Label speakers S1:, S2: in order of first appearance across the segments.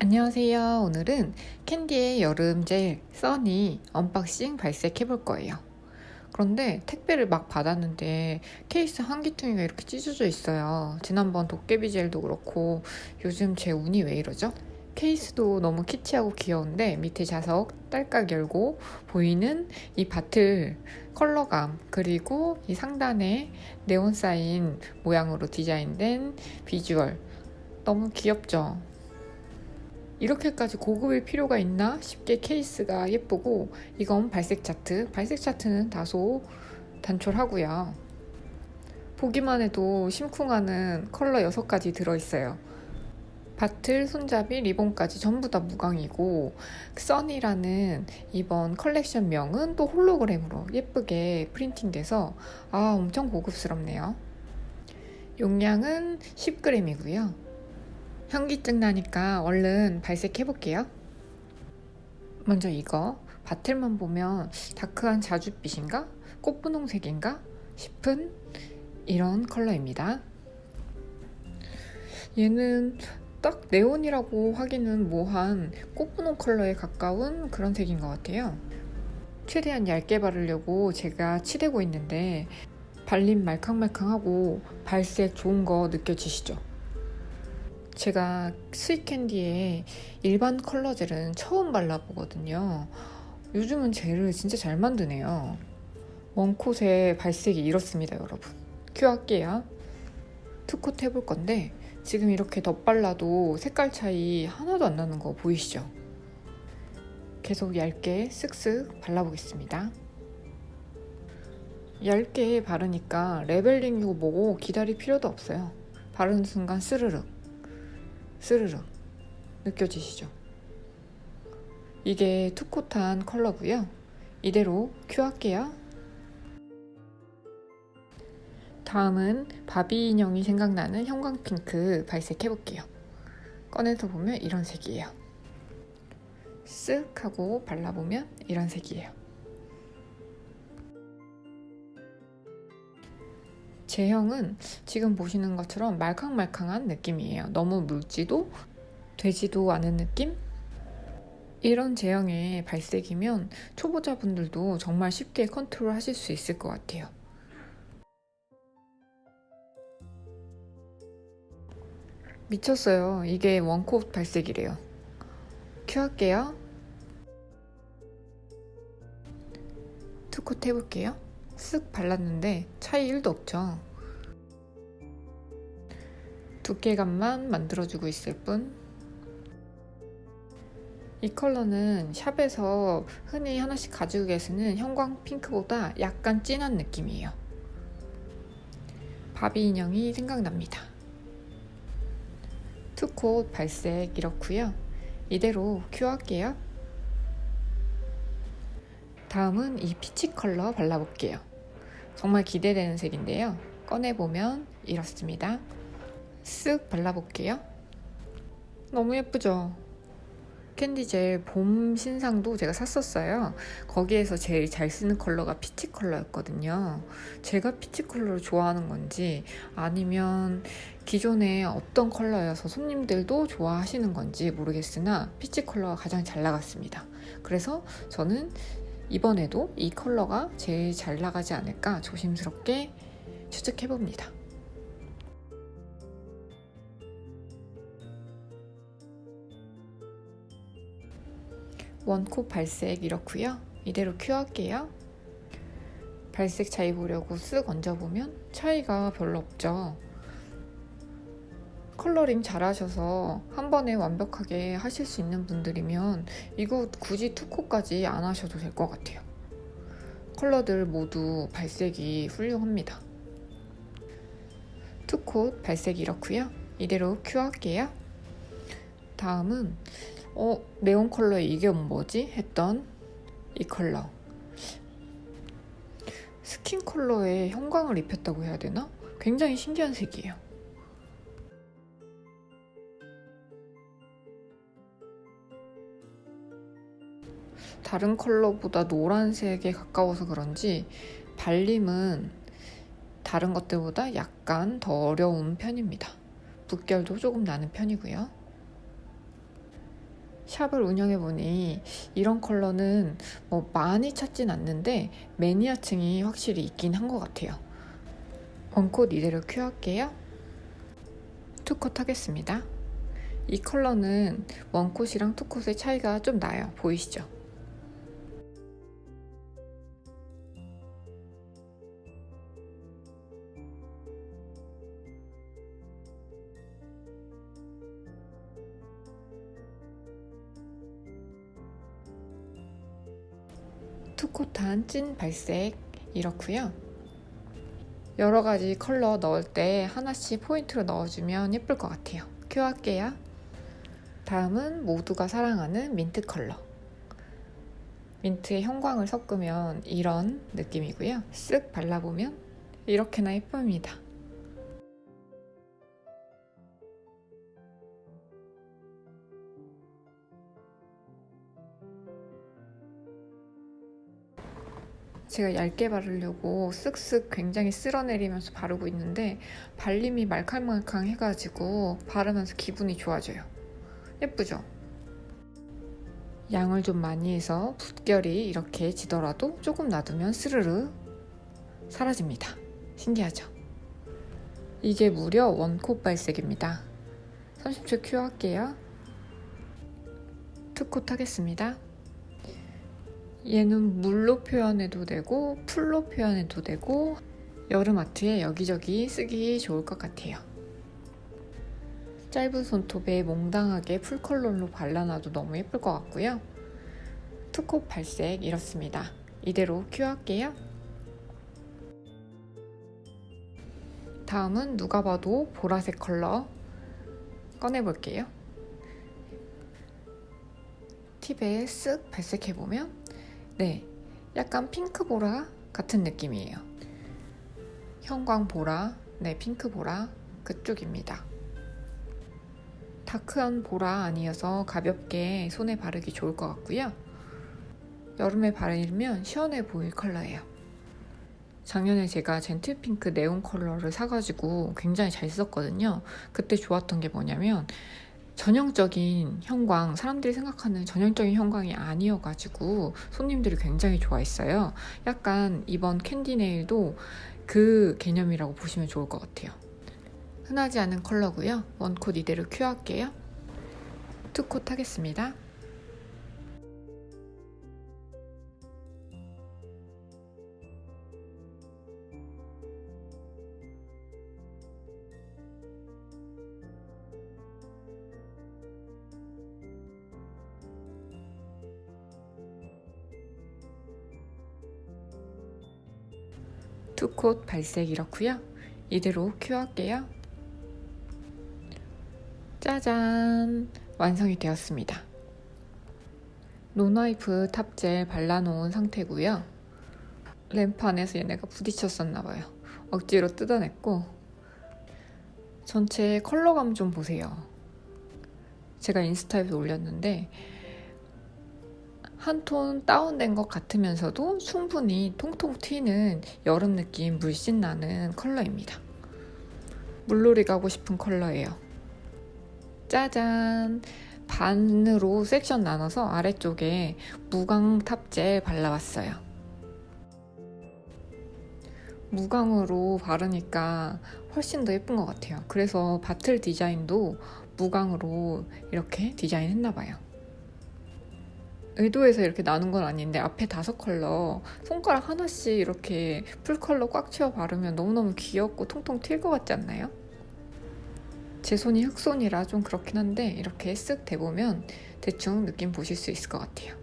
S1: 안녕하세요. 오늘은 캔디의 여름 젤 써니 언박싱 발색해 볼 거예요. 그런데 택배를 막 받았는데 케이스 한기퉁이가 이렇게 찢어져 있어요. 지난번 도깨비 젤도 그렇고 요즘 제 운이 왜 이러죠? 케이스도 너무 키치하고 귀여운데 밑에 자석 딸깍 열고 보이는 이 바틀 컬러감 그리고 이 상단에 네온 사인 모양으로 디자인된 비주얼 너무 귀엽죠? 이렇게까지 고급일 필요가 있나 싶게 케이스가 예쁘고 이건 발색 차트. 발색 차트는 다소 단촐하고요. 보기만 해도 심쿵하는 컬러 6가지 들어있어요. 바틀, 손잡이, 리본까지 전부 다 무광이고 써니라는 이번 컬렉션 명은 또 홀로그램으로 예쁘게 프린팅돼서 아 엄청 고급스럽네요. 용량은 10g이고요. 현기증 나니까 얼른 발색해 볼게요. 먼저 이거 바틀만 보면 다크한 자줏빛인가? 꽃분홍색인가? 싶은 이런 컬러입니다. 얘는 딱 네온이라고 하기는 뭐한 꽃분홍 컬러에 가까운 그런 색인 것 같아요. 최대한 얇게 바르려고 제가 치대고 있는데 발림 말캉말캉하고 발색 좋은 거 느껴지시죠? 제가 스윗캔디에 일반 컬러 젤은 처음 발라보거든요. 요즘은 젤을 진짜 잘 만드네요. 원콧의 발색이 이렇습니다, 여러분. 큐할게요. 투콧 해볼 건데 지금 이렇게 덧발라도 색깔 차이 하나도 안 나는 거 보이시죠? 계속 얇게 쓱쓱 발라보겠습니다. 얇게 바르니까 레벨링이고 뭐고 기다릴 필요도 없어요. 바르는 순간 스르륵 스르륵 느껴지시죠? 이게 투코탄 컬러고요. 이대로 큐할게요. 다음은 바비 인형이 생각나는 형광 핑크 발색 해볼게요. 꺼내서 보면 이런 색이에요. 쓱 하고 발라보면 이런 색이에요. 제형은 지금 보시는 것처럼 말캉말캉한 느낌이에요. 너무 묽지도 되지도 않은 느낌? 이런 제형의 발색이면 초보자분들도 정말 쉽게 컨트롤 하실 수 있을 것 같아요. 미쳤어요. 이게 원콧 발색이래요. 큐 할게요. 투콧 해볼게요. 쓱 발랐는데 차이 1도 없죠. 두께감만 만들어주고 있을 뿐. 이 컬러는 샵에서 흔히 하나씩 가지고 계시는 형광 핑크보다 약간 진한 느낌이에요. 바비 인형이 생각납니다. 투콧 발색 이렇고요. 이대로 큐 할게요. 다음은 이 피치 컬러 발라볼게요. 정말 기대되는 색인데요. 꺼내보면 이렇습니다. 쓱 발라볼게요. 너무 예쁘죠? 캔디 젤 봄 신상도 제가 샀었어요. 거기에서 제일 잘 쓰는 컬러가 피치 컬러였거든요. 제가 피치 컬러를 좋아하는 건지 아니면 기존에 어떤 컬러여서 손님들도 좋아하시는 건지 모르겠으나 피치 컬러가 가장 잘 나갔습니다. 그래서 저는 이번에도 이 컬러가 제일 잘 나가지 않을까 조심스럽게 추측해 봅니다. 원콧 발색 이렇고요. 이대로 큐 할게요. 발색 차이 보려고 쓱 얹어보면 차이가 별로 없죠. 컬러링 잘하셔서 한 번에 완벽하게 하실 수 있는 분들이면 이거 굳이 투코까지 안 하셔도 될 것 같아요. 컬러들 모두 발색이 훌륭합니다. 투콧 발색 이렇고요. 이대로 큐 할게요. 다음은 어 네온 컬러에 이게 뭐지? 했던 이 컬러 스킨 컬러에 형광을 입혔다고 해야 되나? 굉장히 신기한 색이에요. 다른 컬러보다 노란색에 가까워서 그런지 발림은 다른 것들보다 약간 더 어려운 편입니다. 붓결도 조금 나는 편이고요. 샵을 운영해보니 이런 컬러는 뭐 많이 찾진 않는데 매니아층이 확실히 있긴 한 것 같아요. 원콧 이대로 큐할게요. 투컷 하겠습니다. 이 컬러는 원콧이랑 투컷의 차이가 좀 나요. 보이시죠? 투콧한 찐 발색 이렇고요. 여러 가지 컬러 넣을 때 하나씩 포인트로 넣어주면 예쁠 것 같아요. 큐 할게요. 다음은 모두가 사랑하는 민트 컬러. 민트의 형광을 섞으면 이런 느낌이고요. 쓱 발라보면 이렇게나 예쁩니다. 제가 얇게 바르려고 쓱쓱 굉장히 쓸어내리면서 바르고 있는데 발림이 말캉말캉 해가지고 바르면서 기분이 좋아져요. 예쁘죠? 양을 좀 많이 해서 붓결이 이렇게 지더라도 조금 놔두면 스르르 사라집니다. 신기하죠? 이게 무려 원콧 발색입니다. 30초 큐 할게요. 투콧 하겠습니다. 얘는 물로 표현해도 되고 풀로 표현해도 되고 여름 아트에 여기저기 쓰기 좋을 것 같아요. 짧은 손톱에 몽당하게 풀 컬러로 발라놔도 너무 예쁠 것 같고요. 투콧 발색 이렇습니다. 이대로 큐 할게요. 다음은 누가 봐도 보라색 컬러 꺼내볼게요. 팁에 쓱 발색해보면 네, 약간 핑크 보라 같은 느낌이에요. 형광 보라, 네, 핑크 보라 그쪽입니다. 다크한 보라 아니어서 가볍게 손에 바르기 좋을 것 같고요. 여름에 바르면 시원해 보일 컬러예요. 작년에 제가 젠틀 핑크 네온 컬러를 사가지고 굉장히 잘 썼거든요. 그때 좋았던 게 뭐냐면 전형적인 형광, 사람들이 생각하는 전형적인 형광이 아니어가지고 손님들이 굉장히 좋아했어요. 약간 이번 캔디 네일도 그 개념이라고 보시면 좋을 것 같아요. 흔하지 않은 컬러고요. 원콧 이대로 큐 할게요. 투콧 하겠습니다. 투콧 발색 이렇고요. 이대로 큐 할게요. 짜잔! 완성이 되었습니다. 노나이프 탑젤 발라놓은 상태고요. 램프 안에서 얘네가 부딪혔었나봐요. 억지로 뜯어냈고 전체 컬러감 좀 보세요. 제가 인스타에서 올렸는데 한 톤 다운된 것 같으면서도 충분히 통통 튀는 여름 느낌 물씬 나는 컬러입니다. 물놀이 가고 싶은 컬러예요. 짜잔! 반으로 섹션 나눠서 아래쪽에 무광 탑젤 발라봤어요. 무광으로 바르니까 훨씬 더 예쁜 것 같아요. 그래서 바틀 디자인도 무광으로 이렇게 디자인 했나봐요. 의도해서 이렇게 나눈 건 아닌데 앞에 다섯 컬러 손가락 하나씩 이렇게 풀 컬러 꽉 채워 바르면 너무너무 귀엽고 통통 튈 것 같지 않나요? 제 손이 흑손이라 좀 그렇긴 한데 이렇게 쓱 대보면 대충 느낌 보실 수 있을 것 같아요.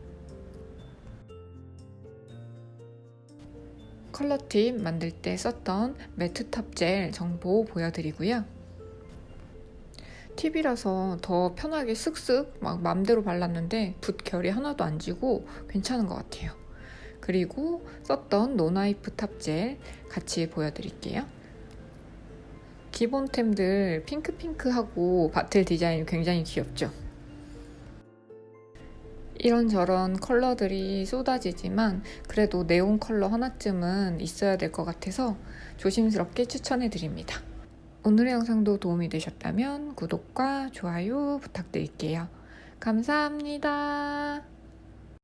S1: 컬러 팁 만들 때 썼던 매트 탑 젤 정보 보여드리고요. 팁이라서 더 편하게 쓱쓱 막 맘대로 발랐는데 붓결이 하나도 안 지고 괜찮은 것 같아요. 그리고 썼던 노나이프 탑젤 같이 보여드릴게요. 기본템들 핑크핑크하고 바틀 디자인 굉장히 귀엽죠? 이런저런 컬러들이 쏟아지지만 그래도 네온 컬러 하나쯤은 있어야 될 것 같아서 조심스럽게 추천해 드립니다. 오늘의 영상도 도움이 되셨다면 구독과 좋아요 부탁드릴게요. 감사합니다.